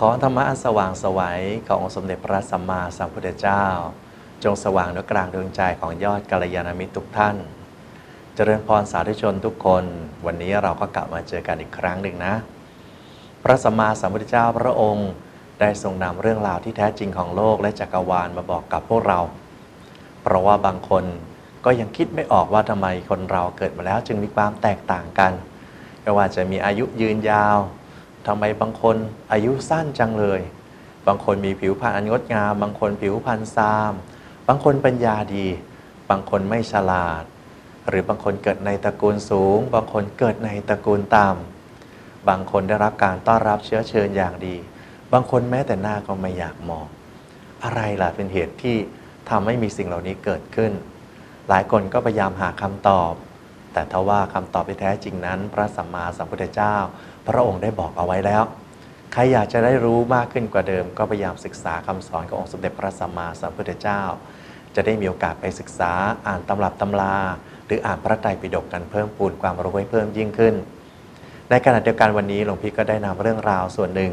ขอธรรมะอันสว่างสวัยขององค์สมเด็จพระสัมมาสัมพุทธเจ้า จงสว่างนกลางดวงใจของยอดกัลยาณมิตรทุกท่าน เจริญพรสาธุชนทุกคน วันนี้เราก็กลับมาเจอกันอีกครั้งหนึ่งนะ พระสัมมาสัมพุทธเจ้าพระองค์ได้ทรงนำเรื่องราวที่แท้จริงของโลกและจักรวาลมาบอกกับพวกเรา เพราะว่าบางคนก็ยังคิดไม่ออกว่าทำไมคนเราเกิดมาแล้วจึงมีความแตกต่างกันไม่ว่าจะมีอายุยืนยาว ทำไมบางคนอายุสั้นจังเลย บางคนมีผิวพรรณอันงดงาม บางคนผิวพรรณซาม บางคนปัญญาดี บางคนไม่ฉลาด หรือบางคนเกิดในตระกูลสูง บางคนเกิดในตระกูลต่ำบางคนได้รับการต้อนรับเชื้อเชิญอย่างดี บางคนแม้แต่หน้าก็ไม่อยากมอง อะไรล่ะเป็นเหตุที่ทำให้มีสิ่งเหล่านี้เกิดขึ้น หลายคนก็พยายามหาคำตอบ แต่ทว่าคำตอบที่แท้จริงนั้น พระสัมมาสัมพุทธเจ้า พระองค์ได้บอกเอาไว้แล้ว ใครอยากจะได้รู้มากขึ้นกว่าเดิม ก็พยายามศึกษาคำสอนขององค์สมเด็จพระสัมมาสัมพุทธเจ้า จะได้มีโอกาสไปศึกษาอ่านตำรับตำรา หรืออ่านพระไตรปิฎกกันเพิ่มพูนความรู้ให้เพิ่มยิ่งขึ้น ในขณะเดียวกันวันนี้หลวงพี่ก็ได้นำเรื่องราวส่วนหนึ่ง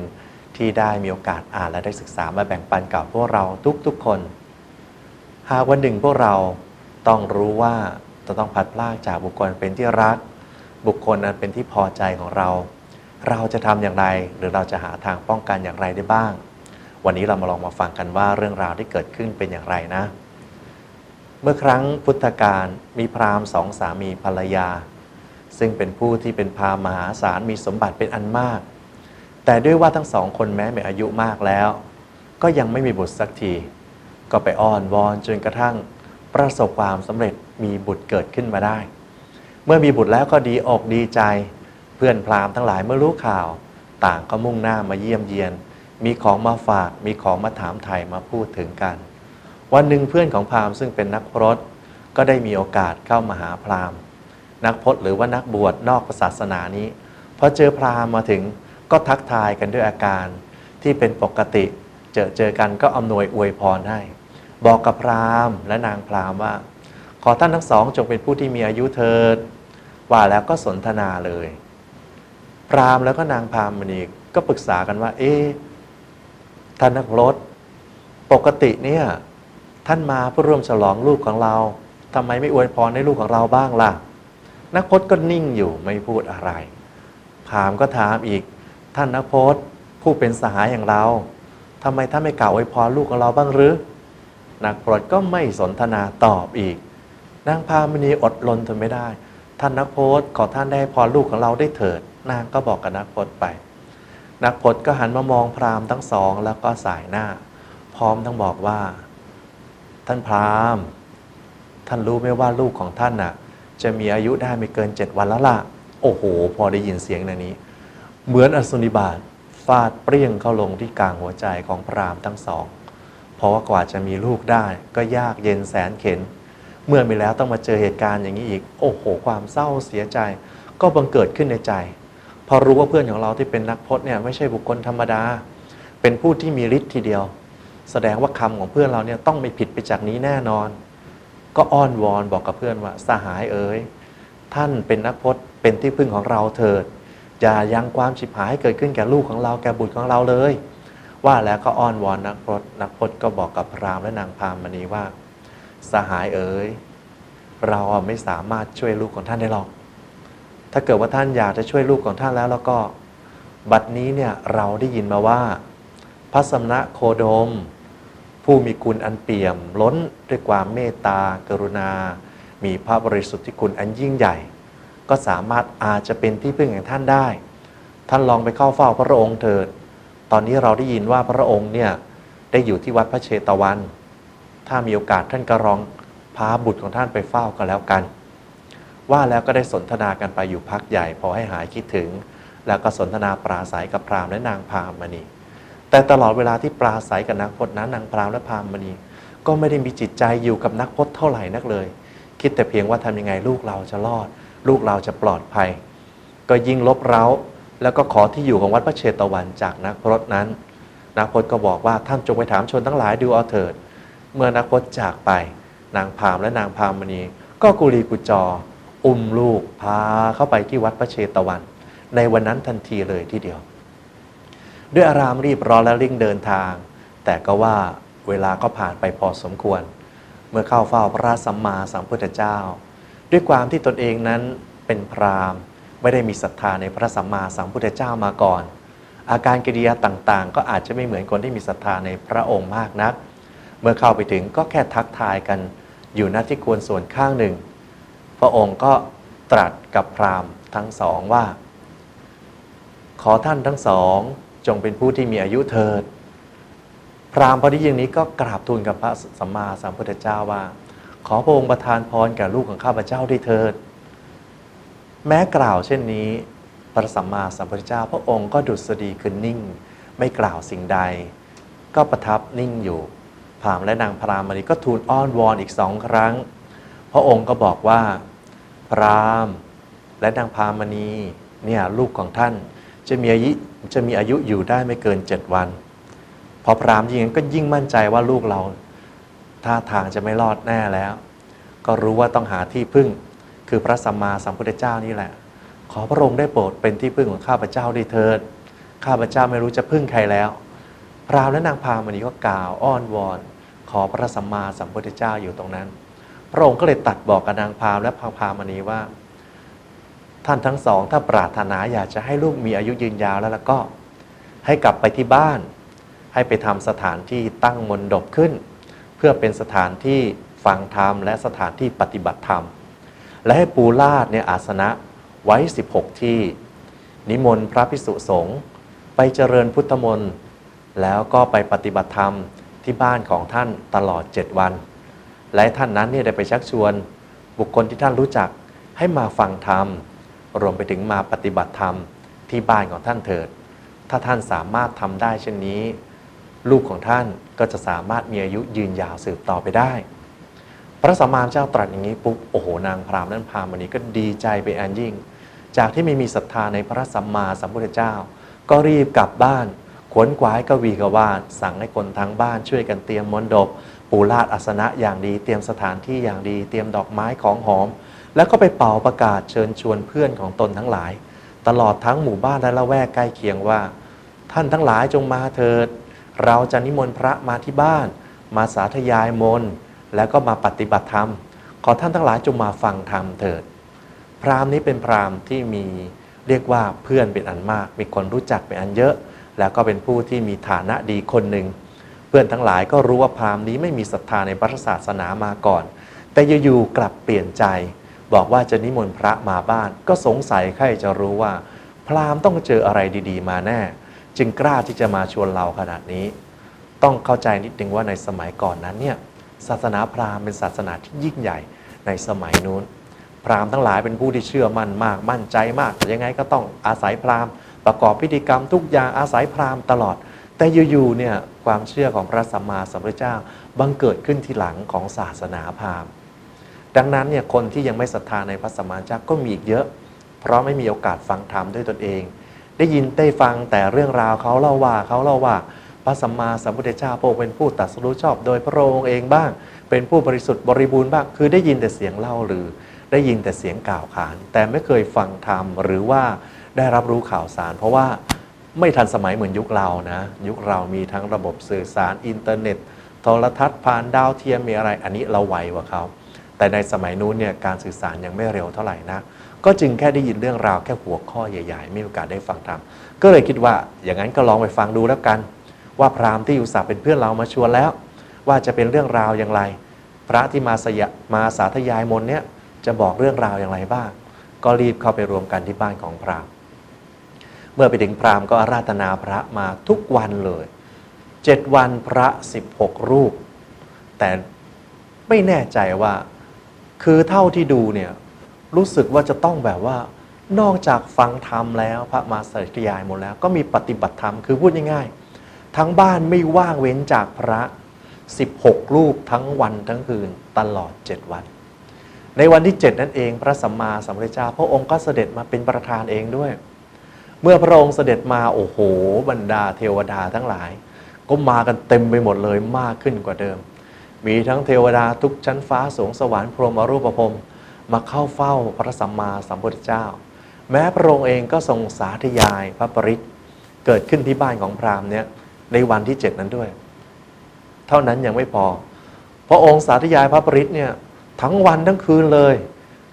ที่ได้มีโอกาสอ่านและได้ศึกษามาแบ่งปันกับพวกเราทุกๆคน หากวันหนึ่งพวกเราต้องรู้ว่าจะต้องพัดพลากจากบุคคลเป็นที่รัก บุคคลนั้นเป็นที่พอใจของเรา เราจะทำอย่างไร หรือเราจะหาทางป้องกันอย่างไรได้บ้าง วันนี้เรามาลองมาฟังกันว่าเรื่องราวที่เกิดขึ้นเป็นอย่างไรนะ เมื่อครั้งพุทธกาลมีพราหมณ์สองสามีภรรยา ซึ่งเป็นผู้ที่เป็นพราหมณ์มหาศาลมีสมบัติเป็นอันมาก แต่ด้วยว่าทั้งสองคนแม้มีอายุมากแล้ว ก็ยังไม่มีบุตรสักที ก็ไปอ้อนวอนจนกระทั่งประสบความสำเร็จมีบุตรเกิดขึ้นมาได้ เมื่อมีบุตรแล้วก็ดีอกดีใจ พื่อนพราหมณ์ทั้งหลายเมื่อรู้ข่าว ต่างก็มุ่งหน้ามาเยี่ยมเยียน มีของมาฝาก มีของมาถามไทยมาพูดถึงกัน วันหนึ่งเพื่อนของพราหมณ์ซึ่งเป็นนักพรตก็ได้มีโอกาสเข้ามาหาพราหมณ์ นักพจน์หรือว่านักบวชนอกศาสนานี้พอเจอพราหมณ์มาถึงก็ทักทายกันด้วยอาการที่เป็นปกติ เจอเจอกันก็อำนวยอวยพรให้ บอกกับพราหมณ์และนางพราหมณ์ว่า ขอท่านทั้งสองจงเป็นผู้ที่มีอายุเถิดว่าแล้วก็สนทนาเลย พราหมณ์แล้วก็นางพรามณีก็ปรึกษากันว่า เอ๊ะท่านนักรถ ปกติเนี่ยท่านมาเพื่อร่วมฉลองลูกของเราทำไมไม่อวยพรให้ลูกของเราบ้างล่ะ นักพจน์ก็นิ่งอยู่ไม่พูดอะไรพรามก็ถามอีก ท่านนักพจน์ผู้เป็นสหายอย่างเราทำไมท่านไม่กล่าวอวยพรลูกของเราบ้างหรือ นักพรตก็ไม่สนทนาตอบอีก นางพามณีอดรนทนไม่ได้ ท่านนักพจน์ขอท่านได้พรลูกของเราได้เถิด นางก็บอกกับนักพจน์ไป นักพจน์ก็หันมามองพราหมณ์ทั้งสอง แล้วก็สายหน้า พร้อมทั้งบอกว่า ท่านพราหมณ์ ท่านรู้ไหมว่าลูกของท่านน่ะ จะมีอายุได้ไม่เกินเจ็ดวันแล้วล่ะ โอ้โห พอได้ยินเสียงในนี้ เหมือนอสุนิบาตฟาดเปรี้ยงเข้าลงที่กลางหัวใจของพราหมณ์ทั้งสอง เพราะว่ากว่าจะมีลูกได้ก็ยากเย็นแสนเข็น เมื่อมีแล้วต้องมาเจอเหตุการณ์อย่างนี้อีก โอ้โห ความเศร้าเสียใจ ก็บังเกิดขึ้นในใจ อรู้ว่าเพื่อนของเราที่เป็นนักพจน์เนี่ยไม่ใช่บุคคลธรรมดา เป็นผู้ที่มีฤทธิ์ทีเดียว แสดงว่าคำของเพื่อนเราเนี่ยต้องไม่ผิดไปจากนี้แน่นอน ก็อ้อนวอนบอกกับเพื่อนว่าสหายเอ๋ยท่านเป็นนักพจน์เป็นที่พึ่งของเราเถิดอย่ายังความฉิบหายให้เกิดขึ้นแก่ลูกของเราแก่บุตรของเราเลย ว่าแล้วก็อ้อนวอนนักพจน์นักพจน์ก็บอกกับพราหมณ์และนางพราหมณีว่า สหายเอ๋ยเราไม่สามารถช่วยลูกของท่านได้หรอก ถ้าเกิดว่าท่านอยากจะช่วยลูกของท่านแล้ว แล้วก็บัดนี้เนี่ยเราได้ยินมาว่า พระสมณะโคดม ผู้มีคุณอันเปี่ยม ล้นด้วยความเมตตา กรุณา มีพระบริสุทธิคุณอันยิ่งใหญ่ ก็สามารถอาจจะเป็นที่พึ่งแห่งท่านได้ ท่านลองไปเข้าเฝ้าพระองค์เถิด ตอนนี้เราได้ยินว่าพระองค์เนี่ยได้อยู่ที่วัดพระเชตวัน ถ้ามีโอกาสท่านก็ลองพาบุตรของท่านไปเฝ้าก็แล้วกัน ว่าแล้วก็ได้สนทนากันไปอยู่พักใหญ่ พอให้หายคิดถึง แล้วก็สนทนาปราศัยกับพราหมณ์และนางพราหมณี แต่ตลอดเวลาที่ปราศัยกับนักพจน์นั้นนางพราหมณ์และพราหมณี ก็ไม่ได้มีจิตใจอยู่กับนักพจน์เท่าไหร่นักเลย คิดแต่เพียงว่าทำยังไงลูกเราจะรอด ลูกเราจะปลอดภัย ก็ยิ่งลบเร้า แล้วก็ขอที่อยู่ของวัดพระเชตวันจากนักพรตนั้น นักพจน์ก็บอกว่าท่านจงไปถามชนทั้งหลายดูเอาเถิด เมื่อนักพจน์จากไป นางพราหมณ์และนางพราหมณี ก็กุลีกุจอ อุ้มลูกพาเข้าไปที่วัดพระเชตวัน ในวันนั้นทันทีเลยทีเดียว ด้วยอารามรีบร้อนและริ่งเดินทาง แต่ก็ว่าเวลาก็ผ่านไปพอสมควร เมื่อเข้าเฝ้าพระสัมมาสัมพุทธเจ้า ด้วยความที่ตนเองนั้นเป็นพรามไม่ได้มีศรัทธาในพระสัมมาสัมพุทธเจ้ามาก่อน อาการกิริยาต่างๆ ก็อาจจะไม่เหมือนคนที่มีศรัทธาในพระองค์มากนัก เมื่อเข้าไปถึงก็แค่ทักทายกันอยู่หน้าที่ควรส่วนข้างหนึ่ง ระองค์ก็ตรัสกับพราหมณ์ทั้งสองว่า ขอท่านทั้งสองจงเป็นผู้ที่มีอายุเถิด พราหมณ์พอได้ยินนี้ก็กราบทูลกับพระสัมมาสัมพุทธเจ้าว่า ขอพระองค์ประทานพรแก่ลูกของข้าพเจ้าด้วยเถิด แม้กล่าวเช่นนี้ พระสัมมาสัมพุทธเจ้า พระองค์ก็ดุษฎีคือนิ่ง ไม่กล่าวสิ่งใด ก็ประทับนิ่งอยู่พราหมณ์และนางพรามณีก็ทูลอ้อนวอนอีกสองครั้ง พระองค์ก็บอกว่า พราหมณ์ และนางพามณีเนี่ยลูกของท่านจะมีอายุจะมีอายุอยู่ได้ไม่เกินเจ็ดวัน พอพราหมณ์ยิ่งก็ยิ่งมั่นใจว่าลูกเราท่าทางจะไม่รอดแน่แล้ว ก็รู้ว่าต้องหาที่พึ่ง คือพระสัมมาสัมพุทธเจ้านี่แหละ ขอพระองค์ได้โปรดเป็นที่พึ่งของข้าพเจ้าด้วยเถิดข้าพเจ้าไม่รู้จะพึ่งใครแล้ว พราหมณ์และนางพามณีก็กล่าวอ้อนวอน ขอพระสัมมาสัมพุทธเจ้าอยู่ตรงนั้น พระองค์ก็เลยตัดบอกกับนางพามและพระพามณีว่า ท่านทั้งสอง ถ้าปรารถนาอยากจะให้ลูกมีอายุยืนยาวแล้วแล้วก็ให้กลับไปที่บ้าน ให้ไปทำสถานที่ตั้งมนดบขึ้น เพื่อเป็นสถานที่ฟังธรรมและสถานที่ปฏิบัติธรรม และให้ปูลาดเนี่ยอาสนะไว้ 16 ที่ นิมนต์พระภิกษุสงฆ์ไปเจริญพุทธมนต์แล้วก็ไปปฏิบัติธรรมที่บ้านของท่านตลอด 7 วัน และท่านนั้นเนี่ยได้ไปชักชวน บุคคลที่ท่านรู้จักให้มาฟังธรรม รวมไปถึงมาปฏิบัติธรรมที่บ้านของท่านเถิด ถ้าท่านสามารถทำได้เช่นนี้ ลูกของท่านก็จะสามารถมีอายุยืนยาวสืบต่อไปได้ พระสัมมาเจ้าตรัสอย่างนี้ปุ๊บโอ้โหนางพรามนั้นพรามวันนี้ก็ดีใจไปอันยิ่ง จากที่ไม่มีศรัทธาในพระสัมมาสัมพุทธเจ้า ก็รีบกลับบ้านขวนขวายกวีกวาดสั่งให้คนทั้งบ้านช่วยกันเตรียมมณฑป ปูลาดอาสนะอย่างดี เตรียมสถานที่อย่างดี เตรียมดอกไม้ของหอม แล้วก็ไปเป่าประกาศเชิญชวนเพื่อนของตนทั้งหลาย ตลอดทั้งหมู่บ้านและละแวกใกล้เคียงว่า ท่านทั้งหลายจงมาเถิด เราจะนิมนต์พระมาที่บ้าน มาสาธยายมนแล้วก็มาปฏิบัติธรรม ขอท่านทั้งหลายจงมาฟังธรรมเถิด พราหมณ์นี้เป็นพราหมณ์ที่มีเรียกว่าเพื่อนเป็นอันมาก มีคนรู้จักเป็นอันเยอะ แล้วก็เป็นผู้ที่มีฐานะดีคนหนึ่ง พื่อนทั้งหลายก็รู้ว่าพราหมณ์นี้ไม่มีศรัทธาในพระศาสนามาก่อน แต่อยู่ๆกลับเปลี่ยนใจ บอกว่าจะนิมนต์พระมาบ้าน ก็สงสัยใครจะรู้ว่า พราหมณ์ต้องเจออะไรดีๆ มาแน่ จึงกล้าที่จะมาชวนเราขนาดนี้ ต้องเข้าใจนิดนึงว่าในสมัยก่อนนั้นเนี่ยศาสนาพราหมณ์เป็นศาสนาที่ยิ่งใหญ่ในสมัยนู้น พราหมณ์ทั้งหลายเป็นผู้ที่เชื่อมั่นมากมั่นใจมากแต่ยังไงก็ต้องอาศัยพราหมณ์ ประกอบพิธีกรรมทุกอย่างอาศัยพราหมณ์ตลอด แต่อยู่ๆเนี่ยความเชื่อของพระสัมมาสัมพุทธเจ้าบังเกิดขึ้นทีหลังของศาสนาพราหมณ์ดังนั้นเนี่ยคนที่ยังไม่ศรัทธาในพระสัมมาสัมพุทธเจ้าก็มีอีกเยอะ เพราะไม่มีโอกาสฟังธรรมด้วยตนเอง ได้ยินได้ฟังแต่เรื่องราวเขาเล่าว่าเขาเล่าว่าพระสัมมาสัมพุทธเจ้าพระองค์เป็นผู้ตรัสรู้ชอบ โดยพระองค์เองบ้าง เป็นผู้บริสุทธิ์บริบูรณ์บ้างคือได้ยินแต่เสียงเล่าหรือ ได้ยินแต่เสียงกล่าวขาน แต่ไม่เคยฟังธรรมหรือว่าได้รับรู้ข่าวสาร เพราะว่า ไม่ทันสมัยเหมือนยุคเรานะ ยุคเรามีทั้งระบบสื่อสารอินเทอร์เน็ต โทรทัศน์ผ่านดาวเทียมมีอะไรอันนี้เราไวกว่าเขาแต่ในสมัยนู้นเนี่ยการสื่อสารยังไม่เร็วเท่าไหร่นะก็จึงแค่ได้ยินเรื่องราวแค่หัวข้อใหญ่ๆ ไม่มีโอกาสได้ฟังธรรมก็เลยคิดว่าอย่างนั้นก็ลองไปฟังดูแล้วกัน ว่าพราหมณ์ที่อุตส่าห์เป็นเพื่อนเรามาชวนแล้ว ว่าจะเป็นเรื่องราวอย่างไร พระที่มาสยมาสาธยายมนเนี่ยจะบอกเรื่องราวอย่างไรบ้าง ก็รีบเข้าไปรวมกันที่บ้านของพราหมณ์ เมื่อไปถึงพราหมณ์ก็อาราธนาพระมาทุกวันเลยเจ็ดวันพระ 16 รูป แต่ไม่แน่ใจว่า คือเท่าที่ดูเนี่ยรู้สึกว่าจะต้องแบบว่านอกจากฟังธรรมแล้วพระมาสาธยายหมดแล้ว ก็มีปฏิบัติธรรมคือพูดง่ายๆ ทั้งบ้านไม่ว่างเว้นจากพระ 16 รูปทั้งวันทั้งคืนตลอด 7 วัน ในวันที่ 7 นั่นเองพระสัมมาสัมพุทธเจ้าพระองค์ก็เสด็จมาเป็นประธานเองด้วย เมื่อพระองค์เสด็จมาโอ้โห บรรดาเทวดาทั้งหลาย ก็มากันเต็มไปหมดเลยมากขึ้นกว่าเดิม มีทั้งเทวดาทุกชั้นฟ้าสวงสวรรค์พรหมอรูปภพมาเข้าเฝ้าพระสัมมาสัมพุทธเจ้า แม้พระองค์เองก็ทรงสาธยายพระปริศเกิดขึ้นที่บ้านของพราหมณ์เนี่ยในวันที่เจ็ดนั้นด้วย เท่านั้นยังไม่พอ พระองค์สาธยายพระปริตเนี่ยทั้งวันทั้งคืนเลย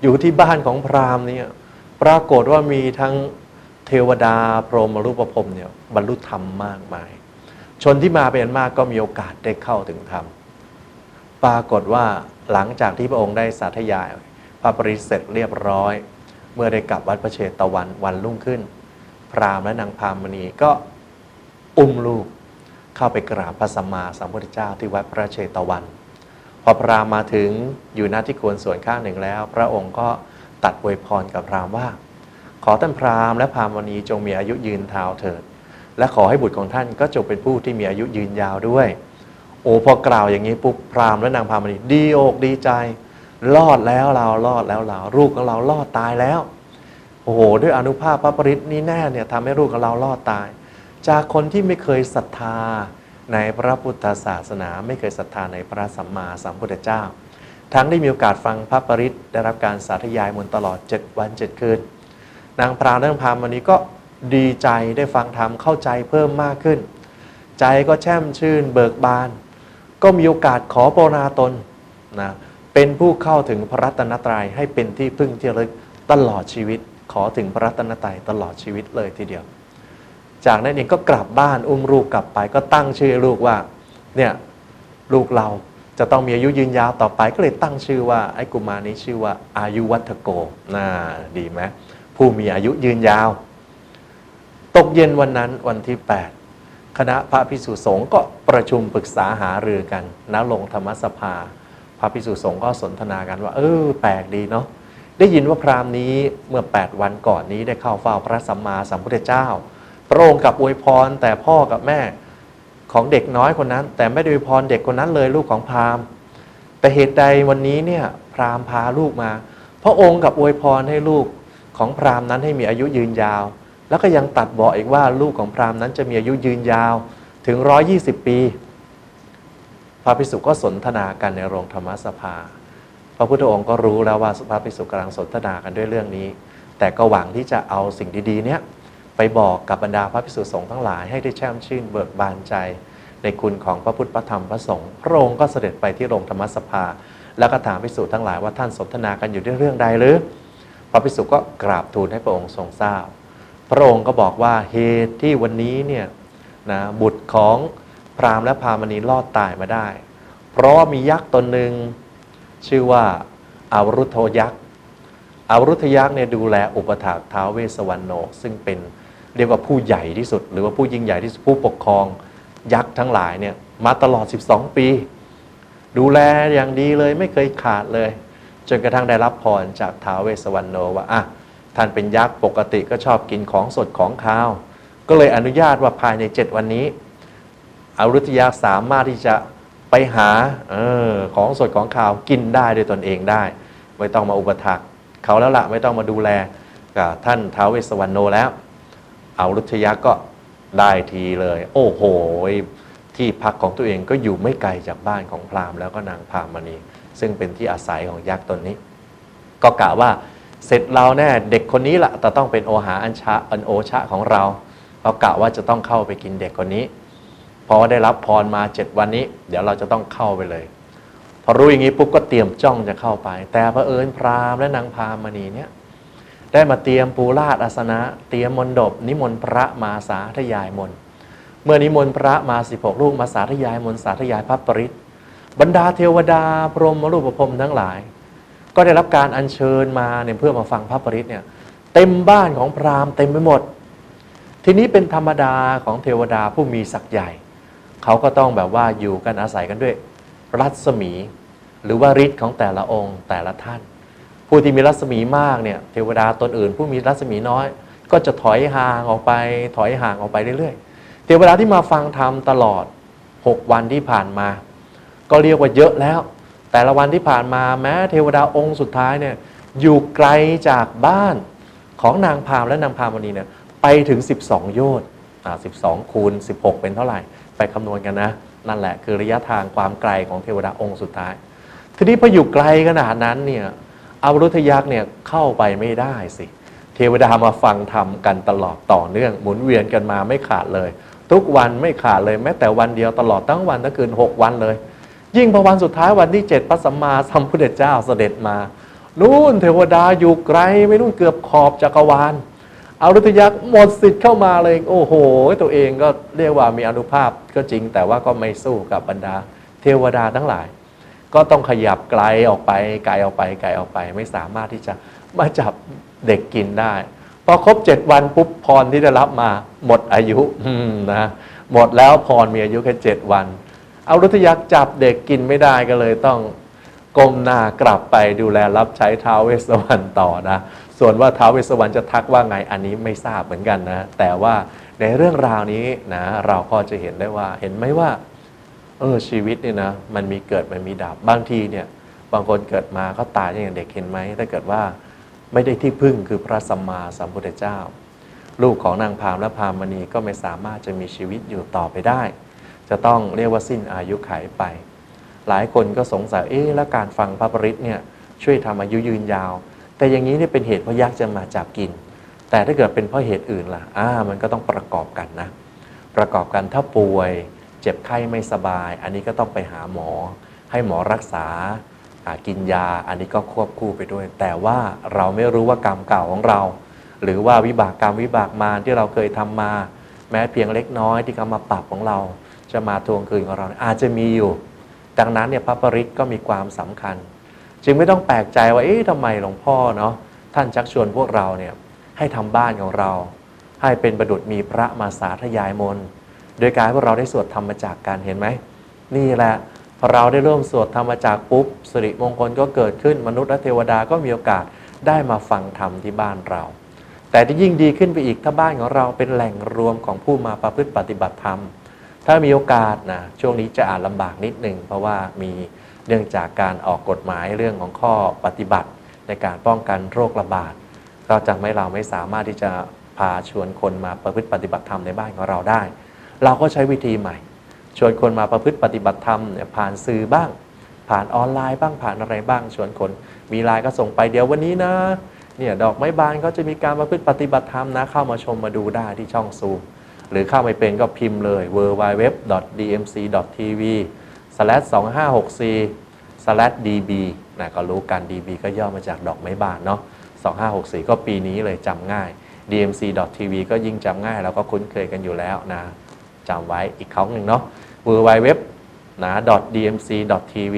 อยู่ที่บ้านของพราหมณ์เนี่ยปรากฏว่ามีทั้ง เทวดาพรหมรูปภพเนี่ยบรรลุธรรมมากมาย ชนที่มาเป็นมากก็มีโอกาสได้เข้าถึงธรรม ปรากฏว่าหลังจากที่พระองค์ได้สาธยาย พระปริเสร็จเรียบร้อย เมื่อได้กลับวัดพระเชตวันวันรุ่งขึ้น พราหมณ์และนางพรามณีก็อุ้มลูกเข้าไปกราบพระสัมมาสัมพุทธเจ้าที่วัดพระเชตวัน พอพราหมณ์มาถึงอยู่หน้าที่ควรส่วนข้างหนึ่งแล้ว พระองค์ก็ตัดอวยพรกับพราหมณ์ว่า ขอท่านพราหมณ์และพราหมณีจงมีอายุยืนเท้าเถิด และขอให้บุตรของท่านก็จงเป็นผู้ที่มีอายุยืนยาวด้วย โอ้พอกล่าวอย่างนี้ปุ๊บพราหมณ์และนางพราหมณีดีอกดีใจ รอดแล้วเรารอดแล้วเราลูกของเรารอดตายแล้วโอ้โหด้วยอนุภาพพระปริตนี้แน่เนี่ยทำให้ลูกของเรารอดตาย จากคนที่ไม่เคยศรัทธาในพระพุทธศาสนา ไม่เคยศรัทธาในพระสัมมาสัมพุทธเจ้า ทั้งได้มีโอกาสฟังพระปริตได้รับการสาธยายมนต์ตลอด 7 วัน 7 คืน นางพรามและนางพามวันนี้ก็ดีใจได้ฟังธรรมเข้าใจเพิ่มมากขึ้น ใจก็แช่มชื่นเบิกบาน ก็มีโอกาสขอปรนนาตนนะเป็นผู้เข้าถึงพระรัตนตรัยให้เป็นที่พึ่งที่ระลึกตลอดชีวิต ขอถึงพระรัตนตรัยตลอดชีวิตเลยทีเดียว จากนั้นเองก็กลับบ้านอุ้มลูกกลับไป ก็ตั้งชื่อลูกว่าเนี่ยลูกเราจะต้องมีอายุยืนยาวต่อไปก็เลยตั้งชื่อว่าไอ้กุมารนี้ชื่อว่าอายุวัฒโกน่าดีไหม ผู้มีอายุยืนยาว ตกเย็นวันนั้นวันที่ 8 คณะพระพิสุสงฆ์ก็ประชุมปรึกษาหารือกันณลงธรรมสภา พระพิสุสงฆ์ก็สนทนากันว่า เออแปลกดีเนาะได้ยินว่าพราหมณ์นี้เมื่อ 8 วันก่อนนี้ได้เข้าเฝ้าพระสัมมาสัมพุทธเจ้า พระองค์กับอวยพรแต่พ่อกับแม่ของเด็กน้อยคนนั้น แต่ไม่ได้อวยพรเด็กคนนั้นเลยลูกของพราหมณ์ แต่เหตุใดวันนี้เนี่ยพราหมณ์พาลูกมา พระองค์กับอวยพรให้ลูก ของพราหมณ์นั้นให้มีอายุยืนยาว แล้วก็ยังตัดบอกอีกว่าลูกของพราหมณ์นั้นจะมีอายุยืนยาวถึง 120 ปีพระภิกษุก็สนทนากันในโรงธรรมสภา พระพุทธองค์ก็รู้แล้วว่าพระภิกษุกำลังสนทนากันด้วยเรื่องนี้ แต่ก็หวังที่จะเอาสิ่งดีๆเนี้ยไปบอกกับบรรดาพระภิกษุสงฆ์ทั้งหลายให้ได้แช่มชื่นเบิกบานใจ ในคุณของพระพุทธพระธรรมพระสงฆ์พระองค์ก็เสด็จไปที่โรงธรรมสภา แล้วก็ถามภิกษุทั้งหลายว่าท่านสนทนากันอยู่ด้วยเรื่องใดหรือ พระภิกษุก็กราบทูลให้พระองค์ทรงทราบ พระองค์ก็บอกว่าเหตุที่วันนี้เนี่ยนะบุตรของพราหมณ์และพรามณีรอดตายมาได้ เพราะว่ามียักษ์ตนหนึ่งชื่อว่าอาวรุทโธยักษ์อาวรุทธยักษ์เนี่ยดูแลอุปถากท้าวเวสสวรรณโนซึ่งเป็นเรียกว่าผู้ใหญ่ที่สุด หรือว่าผู้ยิ่งใหญ่ที่สุดผู้ปกครองยักษ์ทั้งหลายเนี่ยมาตลอด 12 ปี ดูแลอย่างดีเลยไม่เคยขาดเลย จนกระทั่งได้รับพรจากท้าวเวสสวรรณโนว่าอะท่านเป็นยักษ์ปกติก็ชอบกินของสดของคาว ก็เลยอนุญาตว่าภายใน 7 วันนี้อารุทยาสามารถที่จะไปหาออของสดของข่าวกินได้ด้วยตนเองได้ ไม่ต้องมาอุปถักเขาแล้วละไม่ต้องมาดูแลกับท่านท้าวเวสสวรรณโนแล้วอารุทยาก็ได้ทีเลย โอ้โหที่พักของตัวเองก็อยู่ไม่ไกลจากบ้านของพราหมณ์แล้วก็นางพรามณี ซึ่งเป็นที่อาศัยของยักษ์ตนนี้ ก็กะว่าเสร็จเราแน่เด็กคนนี้ละแต่ต้องเป็นโอหาอัญชาอันโอชะของเราเรากะว่าจะต้องเข้าไปกินเด็กคนนี้พอได้รับพรมาเจ็ดวันนี้ เดี๋ยวเราจะต้องเข้าไปเลย พอรู้อย่างนี้ปุ๊บก็เตรียมจ้องจะเข้าไป แต่พระเอิญพราหมณ์และนางพรามณีเนี่ยได้มาเตรียมปูราชอาสนะ เตรียมมนดบนิมนต์พระมาสาธยายมน เมื่อนิมนต์พระมาสิบหกรูปมาสาธยายมนสาธยายพระปริต บรรดาเทวดาพรหมรูปพรหมทั้งหลาย ก็ได้รับการอัญเชิญมาเนี่ยเพื่อมาฟังพระปริตเนี่ยเต็มบ้านของพราหมณ์เต็มไปหมด ทีนี้เป็นธรรมดาของเทวดาผู้มีศักย์ใหญ่ เขาก็ต้องแบบว่าอยู่กันอาศัยกันด้วย รัศมี หรือว่าฤทธิ์ของแต่ละองค์แต่ละท่าน ผู้ที่มีรัศมีมากเนี่ยเทวดาตนอื่น ผู้มีรัศมีน้อย ก็จะถอยห่างออกไป ถอยห่างออกไปเรื่อยๆ เทวดาที่มาฟังธรรมตลอด 6 วันที่ผ่านมา ก็เรียกว่าเยอะแล้ว แต่ละวันที่ผ่านมาแม้เทวดาองค์สุดท้ายเนี่ยอยู่ไกลจากบ้านของนางพามและนางพามณีเนี่ยไปถึง 12 โยชน์อ่า12 คูณ 16 เป็นเท่าไหร่ ไปคำนวณกันนะ นั่นแหละคือระยะทางความไกลของเทวดาองค์สุดท้าย ทีนี้พออยู่ไกลขนาดนั้นเนี่ยอวรุทยักษ์เนี่ยเข้าไปไม่ได้สิ เทวดามาฟังธรรมกันตลอดต่อเนื่องหมุนเวียนกันมาไม่ขาดเลย ทุกวันไม่ขาดเลยแม้แต่วันเดียวตลอดทั้งวันทั้งคืนหกวันเลย ยิ่งพอวันสุดท้ายวันที่เจ็ดพระสัมมาสัมพุทธเจ้าเสด็จมานู่นเทวดาอยู่ไกลไม่นู่นเกือบขอบจักรวาลเอารุทยักษ์หมดสิทธิ์เข้ามาเลยโอ้โห ตัวเองก็เรียกว่ามีอนุภาพก็จริง แต่ว่าก็ไม่สู้กับบรรดา เทวดาทั้งหลาย ก็ต้องขยับไกลออกไปไกลออกไปไกลออกไป ไม่สามารถที่จะมาจับเด็กกินได้พอครบเจ็ดวันปุ๊บพรที่ได้รับมาหมดอายุนะหมดแล้วพรมีอายุแค่เจ็ดวัน เอารุทยักษ์จับเด็กกินไม่ได้ก็เลยต้องก้มหน้ากลับไปดูแลรับใช้ท้าวเวสสวรรณต่อนะ ส่วนว่าท้าวเวสสวรรณจะทักว่าไงอันนี้ไม่ทราบเหมือนกันนะ แต่ว่าในเรื่องราวนี้นะเราก็จะเห็นได้ว่าเห็นไหมว่าเออชีวิตเนี่ยนะมันมีเกิดมันมีดับบางทีเนี่ยบางคนเกิดมาเขาตายอย่างเด็กเห็นไหมถ้าเกิดว่าไม่ได้ที่พึ่งคือพระสัมมาสัมพุทธเจ้า ลูกของนางพรามและพามณีก็ไม่สามารถจะมีชีวิตอยู่ต่อไปได้ จะต้องเรียกว่าสิ้นอายุขัยไป หลายคนก็สงสัยเอ๊ะแล้วการฟังพระปริตเนี่ยช่วยทำอายุยืนยาว แต่อย่างนี้เนี่ยเป็นเหตุเพราะยักจะมาจับกิน แต่ถ้าเกิดเป็นเพราะเหตุอื่นล่ะอ่ามันก็ต้องประกอบกันนะ ประกอบกันถ้าป่วย เจ็บไข้ไม่สบาย อันนี้ก็ต้องไปหาหมอ ให้หมอรักษากินยาอันนี้ก็ควบคู่ไปด้วย แต่ว่าเราไม่รู้ว่ากรรมเก่าของเรา หรือว่าวิบากกรรมวิบากมารที่เราเคยทำมา แม้เพียงเล็กน้อยที่เขามาปรับของเรา จะมาทวงคืนของเรา อาจจะมีอยู่ ดังนั้นเนี่ยพระปริตก็มีความสำคัญ จึงไม่ต้องแปลกใจว่าเอ๊ะทำไมหลวงพ่อเนาะท่านชักชวนพวกเราเนี่ยให้ทำบ้านของเรา ให้เป็นประดุษมีพระมาสาธยายมนต์โดยการพวกเราได้สวดธรรมจักกันเห็นไหมนี่แหละพอเราได้เริ่มสวดธรรมจักปุ๊บสิริมงคลก็เกิดขึ้นมนุษย์และเทวดาก็มีโอกาสได้มาฟังธรรมที่บ้านเรา แต่ที่ยิ่งดีขึ้นไปอีกถ้าบ้านของเราเป็นแหล่งรวมของผู้มาประพฤติปฏิบัติธรรม ถ้ามีโอกาสนะช่วงนี้จะอ่านลำบากนิดหนึ่งเพราะว่ามีเนื่องจากการออกกฎหมายเรื่องของข้อปฏิบัติ ในการป้องกันโรคระบาดก็จะไม่เราไม่สามารถที่จะพาชวนคนมาประพฤติปฏิบัติธรรมในบ้านของเราได้ เราก็ใช้วิธีใหม่ ชวนคนมาประพฤติปฏิบัติธรรมเนี่ยผ่านสื่อบ้าง ผ่านออนไลน์บ้างผ่านอะไรบ้างชวนคน มีไลน์ก็ส่งไปเดี๋ยววันนี้นะเนี่ยดอกไม้บานก็จะมีการประพฤติปฏิบัติธรรมนะเข้ามาชมมาดูได้ที่ช่องซูม หรือเข้าไม่เป็นก็พิมพ์เลย w w w d m c t v 2564 db นะก็รู้กัน db ก็ย่อมาจากดอกไม้บานเนาะ2564 ก็ปีนี้เลยจำง่าย dmc.tv ก็ยิ่งจำง่ายเราก็คุ้นเคยกันอยู่แล้วนะจำไว้อีกครั้งหนึ่งเนาะ w w w นะ .dmc.tv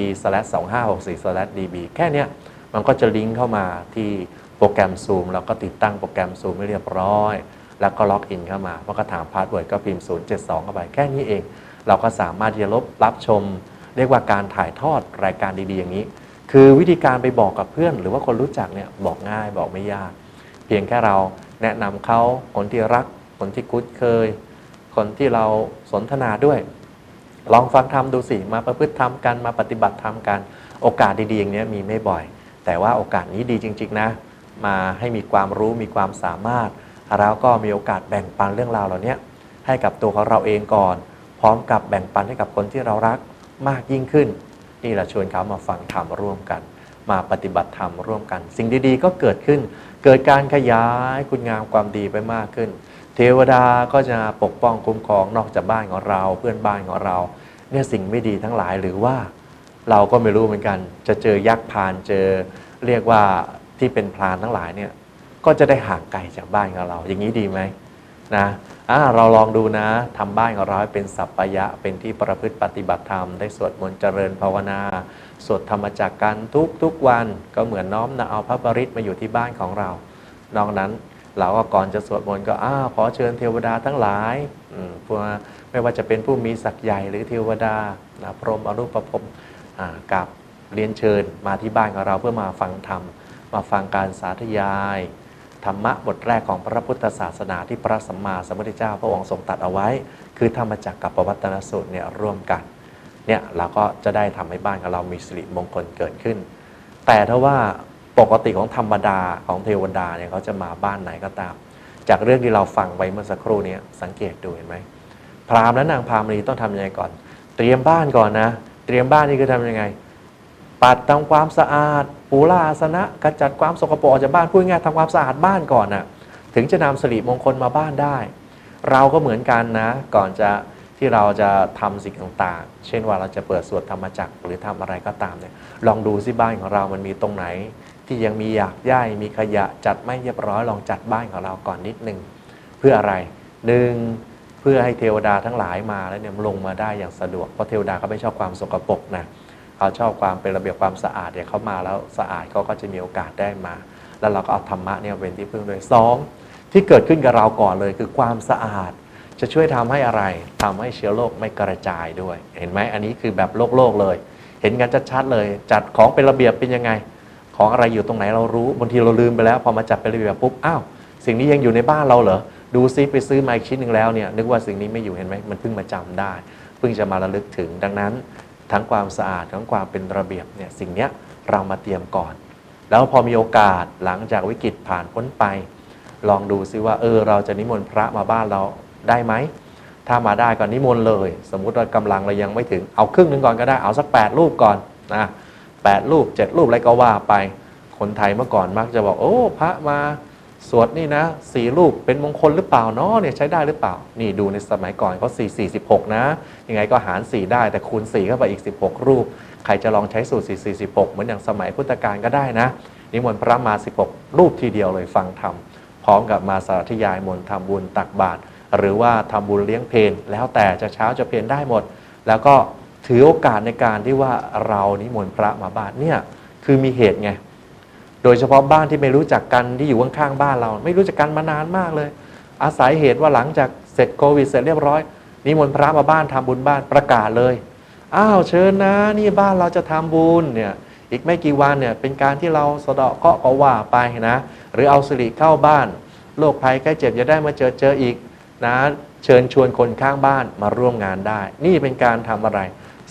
2564 db แค่เนี้ยมันก็จะลิงก์เข้ามาที่โปรแกรม Zoom แล้วก็ติดตั้งโปรแกรม Zoom ให้เรียบร้อย แล้วก็ล็อกอินเข้ามาพอก็ถามพาสเวิร์ดก็พิมพ์ 072 เข้าไป แค่นี้เอง เราก็สามารถที่จะลบรับชม เรียกว่าการถ่ายทอดรายการดีๆอย่างนี้ คือวิธีการไปบอกกับเพื่อน หรือว่าคนรู้จักเนี่ยบอกง่ายบอกไม่ยาก เพียงแค่เราแนะนำเขาคนที่รัก คนที่คุ้นเคย คนที่เราสนทนาด้วย ลองฟังธรรมดูสิมาประพฤติธรรมกันมาปฏิบัติธรรมกันโอกาสดีๆอย่างนี้มีไม่บ่อย แต่ว่าโอกาสนี้ดีจริง ๆ นะ มาให้มีความรู้มีความสามารถ แล้วก็มีโอกาสแบ่งปันเรื่องราวเหล่านี้ให้กับตัวของเราเองก่อน พร้อมกับแบ่งปันให้กับคนที่เรารักมากยิ่งขึ้น นี่เราชวนเขามาฟังธรรมร่วมกัน มาปฏิบัติธรรมร่วมกัน สิ่งดีๆ ก็เกิดขึ้น เกิดการขยายคุณงามความดีไปมากขึ้น เทวดาก็จะปกป้องคุ้มครองนอกจากบ้านของเรา เพื่อนบ้านของเราเนี่ยสิ่งไม่ดีทั้งหลายหรือว่าเราก็ไม่รู้เหมือนกัน จะเจอยักษ์พานเจอเรียกว่าที่เป็นพรานทั้งหลายเนี่ย ก็จะได้ห่างไกลจากบ้านของเรา อย่างนี้ดีไหมนะอ่าเราลองดูนะทำบ้านของเราให้เป็นสัปปายะ เป็นที่ประพฤติปฏิบัติธรรม ได้สวดมนต์เจริญภาวนา สวดธรรมจักรกันทุกทุกวัน ก็เหมือนน้อมนำเอาพระปริตมาอยู่ที่บ้านของเรา นอกนั้นเราก็ก่อนจะสวดมนต์ก็อ้าขอเชิญเทวดาทั้งหลายอืมพวกไม่ว่าจะเป็นผู้มีศักย์ใหญ่หรือเทวดานะพรหมอรูปภพกับเรียนเชิญมาที่บ้านของเราเพื่อมาฟังธรรม มาฟังการสาธยาย ธรรมะบทแรกของพระพุทธศาสนาที่พระสัมมาสัมพุทธเจ้า พระองค์ทรงตัดเอาไว้ คือธรรมจักรกับปวัตนสูตรเนี่ยร่วมกันเนี่ยเราก็จะได้ทำให้บ้านของเรามีสิริมงคลเกิดขึ้น แต่ถ้าว่าปกติของธรรมดาของเทวดาเนี่ยเขาจะมาบ้านไหนก็ตาม จากเรื่องที่เราฟังไปเมื่อสักครู่นี้สังเกตดูเห็นไหมพราหมณ์และนางพราหมณีต้องทำยังไงก่อน เตรียมบ้านก่อนนะ เตรียมบ้านนี่คือทำยังไง ปัดทำความสะอาด ปูลาอาสนะกระจัดความสกปรกออกจากบ้านพูดง่ายทำความสะอาดบ้านก่อนน่ะถึงจะนำสิริมงคลมาบ้านได้ เราก็เหมือนกันนะ ก่อนจะที่เราจะทำสิ่งต่างๆ เช่นว่าเราจะเปิดสวดธรรมจักรหรือทำอะไรก็ตามเนี่ยลองดูสิบ้านของเรามันมีตรงไหน ที่ยังมีหยากย่ายมีขยะจัดไม่เรียบร้อยลองจัดบ้านของเราก่อนนิดนึงเพื่ออะไรหนึ่งเพื่อให้เทวดาทั้งหลายมาแล้วเนี่ยลงมาได้อย่างสะดวกเพราะเทวดาเขาไม่ชอบความสกปรกนะ เขาชอบความเป็นระเบียบความสะอาดเนี่ยเขามาแล้วสะอาดเขาก็จะมีโอกาสได้มา แล้วเราก็เอาธรรมะเนี่ยเป็นที่พึ่งเลยสองที่เกิดขึ้นกับเราก่อนเลยคือความสะอาด จะช่วยทำให้อะไรทำให้เชื้อโรคไม่กระจายด้วย เห็นไหมอันนี้คือแบบโลกโลกเลย เห็นกันชัดๆเลย จัดของเป็นระเบียบเป็นยังไง ของอะไรอยู่ตรงไหนเรารู้บางทีเราลืมไปแล้ว พอมาจัดเป็นระเบียบปุ๊บอ้าวสิ่งนี้ยังอยู่ในบ้านเราเหรอดูซิไปซื้อมาอีกชิ้นหนึ่งแล้วเนี่ยนึกว่าสิ่งนี้ไม่อยู่เห็นไหมมันเพิ่งมาจำได้ เพิ่งจะมาระลึกถึงดังนั้น ทั้งความสะอาดทั้งความเป็นระเบียบเนี่ยสิ่งนี้เรามาเตรียมก่อน แล้วพอมีโอกาสหลังจากวิกฤตผ่านพ้นไป ลองดูซิว่าเออเราจะนิมนต์พระมาบ้านเราได้ไหมถ้ามาได้ก็นิมนต์เลย สมมุติว่ากำลังเรายังไม่ถึงเอาครึ่งหนึ่งก่อนก็ได้เอาสัก 8 รูปก่อนนะแปดรูป 7 รูปอะไรก็ว่าไป คนไทยเมื่อก่อนมักจะบอกโอ้พระมา สวดนี่นะสี่รูปเป็นมงคลหรือเปล่าเนาะเนี่ยใช้ได้หรือเปล่า นี่ดูในสมัยก่อนเขาสี่สี่สิบหกนะ ยังไงก็หาร 4 ได้แต่คูณ 4 เข้าไปอีก 16 รูป ใครจะลองใช้สูตร 4 4 16 เหมือนอย่างสมัยพุทธกาลก็ได้นะ นิมนต์พระมา 16 รูปทีเดียวเลยฟังธรรม พร้อมกับมาสาธยายมนต์ทำบุญตักบาตรหรือว่าทำบุญเลี้ยงเพลแล้วแต่จะเช้าจะเพลได้หมด แล้วก็ถือโอกาสในการที่ว่าเรานิมนต์พระมาบ้านเนี่ยคือมีเหตุไง โดยเฉพาะบ้านที่ไม่รู้จักกันที่อยู่ข้างๆบ้านเรา ไม่รู้จักกันมานานมากเลย อาศัยเหตุว่าหลังจากเสร็จโควิดเสร็จเรียบร้อยนิมนต์พระมาบ้านทำบุญบ้านประกาศเลยอ้าวเชิญนะนี่บ้านเราจะทำบุญเนี่ยอีกไม่กี่วันเนี่ยเป็นการที่เราสะเดาะเคราะห์ก็ว่าไปนะหรือเอาสิริเข้าบ้านโรคภัยใกล้เจ็บจะได้มาเจอเจออีกนะเชิญชวนคนข้างบ้านมาร่วมงานได้ นี่เป็นการทำอะไร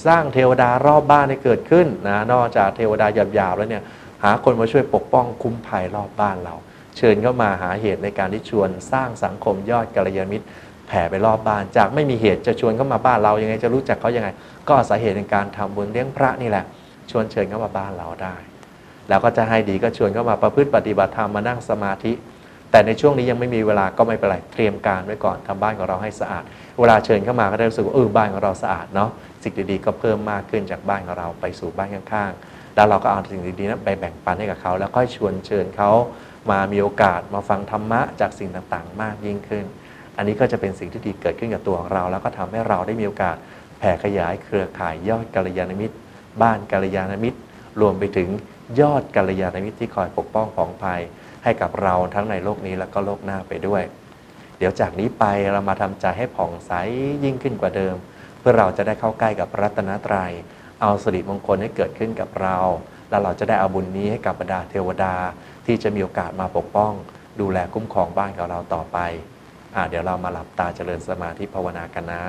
สร้างเทวดารอบบ้านให้เกิดขึ้นนะนอกจากเทวดาหยาบๆแล้วเนี่ย หาคนมาช่วยปกป้องคุ้มภัยรอบบ้านเรา เชิญเข้ามาหาเหตุในการที่ชวนสร้างสังคมยอดกัลยาณมิตรแผ่ไปรอบบ้าน จากไม่มีเหตุจะชวนเข้ามาบ้านเรายังไงจะรู้จักเขายังไง ก็อาเหตุในการทำบุญเลี้ยงพระนี่แหละ ชวนเชิญเข้ามาบ้านเราได้ แล้วก็จะให้ดีก็ชวนเข้ามาประพฤติปฏิบัติธรรมมานั่งสมาธิ แต่ในช่วงนี้ยังไม่มีเวลาก็ไม่เป็นไรเตรียมการไว้ก่อนทำบ้านของเราให้สะอาด เวลาเชิญเข้ามาก็ได้รู้สึกว่าเออบ้านของเราสะอาดเนาะสิ่งดีๆก็เพิ่มมากขึ้นจากบ้านของเราไปสู่บ้านข้างๆ แล้วเราก็เอาสิ่งดีๆนั้นไปแบ่งปันให้กับเขา แล้วค่อยชวนเชิญเขามามีโอกาสมาฟังธรรมะจากสิ่งต่างๆ มากยิ่งขึ้น อันนี้ก็จะเป็นสิ่งที่ดีเกิดขึ้นกับตัวของเรา แล้วก็ทำให้เราได้มีโอกาสแผ่ขยายเครือข่ายยอดกัลยาณมิตร บ้านกัลยาณมิตร รวมไปถึงยอดกัลยาณมิตรที่คอยปกป้องของภัย ให้กับเราทั้งในโลกนี้และก็โลกหน้าไปด้วย เดี๋ยวจากนี้ไปเรามาทำใจให้ผ่องใสยิ่งขึ้นกว่าเดิม เพื่อเราจะได้เข้าใกล้กับรัตนตรยัย เอาสิริมงคลให้เกิดขึ้นกับเรา แล้วเราจะได้เอาบุญนี้ให้กับบรรดาเทวดาที่จะมีโอกาสมาปกป้อง ดูแลคุ้มครองบ้านของเราต่อไปอ่าเดี๋ยวเรามาหลับตาเจริญสมาธิภาวนากันนะ